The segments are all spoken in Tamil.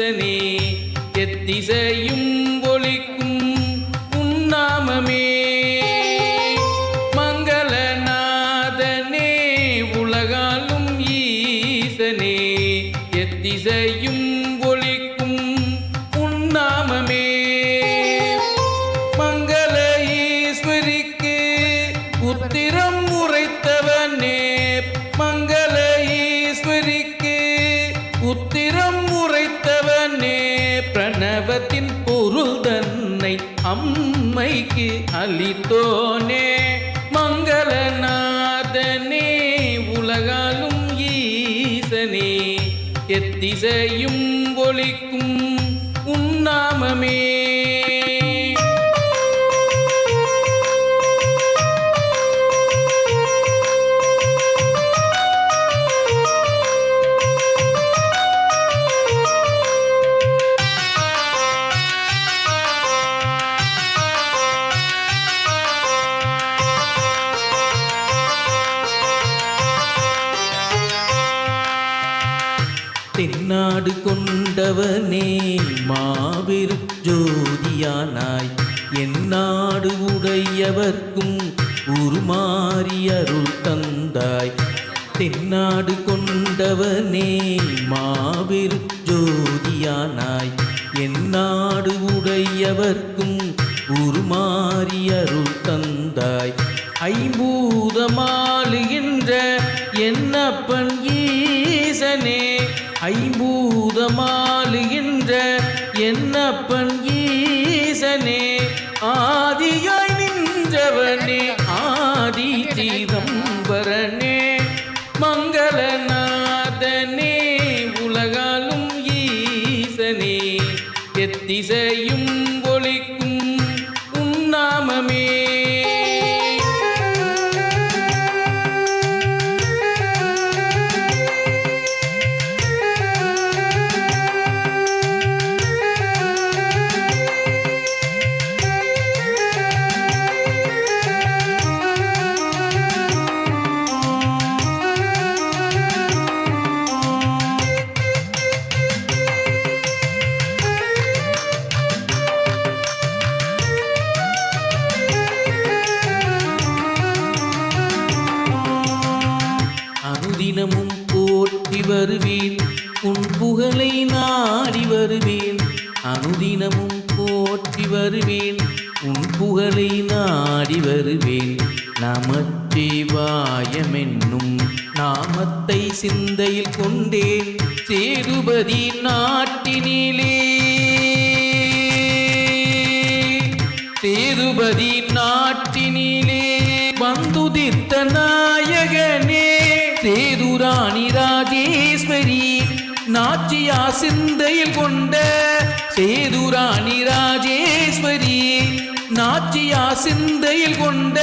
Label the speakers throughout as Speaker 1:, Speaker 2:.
Speaker 1: ஈசனே எத்திசையும் ஒளிக்கும் உன்னாமமே. மங்களநாதனே உலகாலும் ஈசனே எத்திசையும் ஒளிக்கும் உன்னாமமே. அம்மைக்கு அளித்தோனே மங்களநாதனே உலகாலும் ஈசனே எத்திசையும் ஒளிக்கும் உன்னாமமே நாடு கொண்டவனே மாபெரு ஜோதியானாய். என் நாடு உடையவர்க்கும் உருமாறி அருள் தந்தாய். தென்னாடு கொண்டவனே மாபெரு ஜோதியானாய். என் நாடு உடையவர்க்கும் உருமாறி அருள் தந்தாய். ஐம்பூதமாளுகின்ற என்னப்பன் ஈசனே ஐம்பூதமாளுகின்ற என்னப்பன் ஈசனே ஆதியாய் நின்றவனே ஆதி தீதம்பரனே மங்களநாதனே உலகாலும் ஈசனே எத்திசையும் போற்றி வருவேன். உன் புகழை நாடி வருவேன். அனுதினமும் போற்றி வருவேன். உன் புகழை நாடி வருவேன். நமச்சிவாயமென்னும் நாமத்தை சிந்தையில் கொண்டேன். சேதுபதி நாட்டினிலே. சேதுபதி நாட்டினிலே. வந்துதித்த நாய நாச்சியா சிந்தையில் கொண்ட சேதுராணி ராஜேஸ்வரி நாச்சியா சிந்தையில் கொண்ட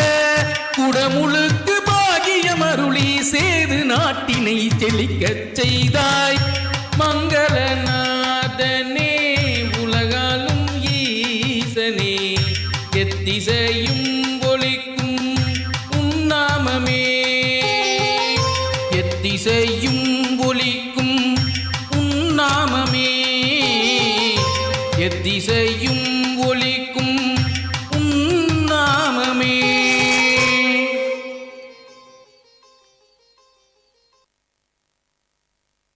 Speaker 1: குடமுழுக்கு பாகியம் அருளி சேது நாட்டினை செழிக்கச் செய்தாய். மங்களநாதனே உலகாலும் ஈசனே எத்திசையும் ஒழிக்கும் உன்னாமமே எத்திசையும் ஒழிக்கும் நாமமே எத்திசையும்